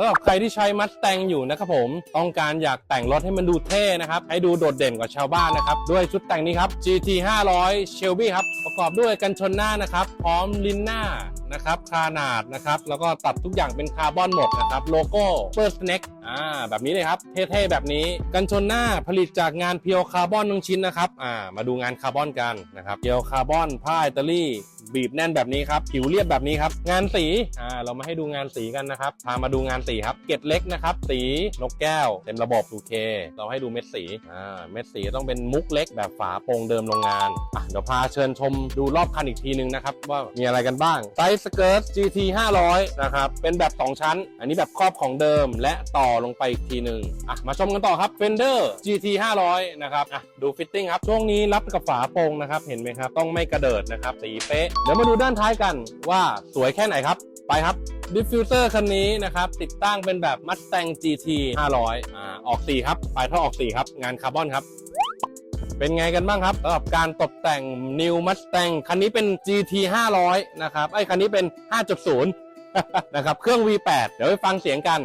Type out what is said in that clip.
สำหรับใครที่ใช้มัสแตงอยู่นะครับผมต้องการอยากแต่งรถให้มันดูเท่นะครับ ให้ดูโดดเด่นกว่าชาวบ้านนะครับ ด้วยชุดแต่งนี้ครับ GT 500 Shelby ครับ ประกอบด้วยกันชนหน้านะครับ พร้อมลิ้นหน้านะครับคานาดนะครับ แล้วก็ตัดทุกอย่างเป็นคาร์บอนหมดนะครับ โลโก้ First Neck อ่าแบบนี้เลยครับ เท่ๆ แบบนี้ กันชนหน้าผลิตจากงานเพียวคาร์บอนทั้งชิ้นนะครับอ่ามาดูงานคาร์บอนกันนะครับเพียวคาร์บอนผ้าอิตาลี บีบแน่นแบบนี้ครับ ผิวเรียบแบบนี้ครับ งานสีอ่าเรามาให้ดูงานสีกันนะครับ พามาดูงานสีครับ เกล็ดเล็กนะครับ สีนกแก้ว เต็มระบบโอเค เราให้ดูเม็ดสีอ่าเม็ดสีต้องเป็นมุกเล็กแบบฝาโปร่งเดิมโรงงานอะเดี๋ยวพาเชิญชมดูรอบคันอีกทีนึงนะครับ ว่ามีอะไรกันบ้างไซส์สเกิร์ต GT 500นะครับเป็นแบบ 2 ชั้น อันนี้แบบครอบของเดิมและต่อลงไปอีกทีหนึ่งอะมาชมกันต่อครับ Fender GT 500นะครับอะดูฟิตติ้งครับช่วงนี้รับกับฝาโปร่งนะครับเห็นไหมครับต้องไม่กระเดิดนะครับสีเป๊ะเดี๋ยวมาดูด้านท้ายกันว่าสวยแค่ไหนครับ ไปครับดิฟฟิวเซอร์คันนี้นะครับ ติดตั้งเป็นแบบ Mustang GT 500อ่าออกสีครับปลายท่อออกสีครับ งานคาร์บอนครับ เป็นไงกันบ้างครับสำหรับการตกแต่ง New Mustang คันนี้เป็น GT 500 นะครับไอ้คันนี้เป็น 5.0 นะครับ เครื่อง V8 เดี๋ยวไปฟังเสียงกัน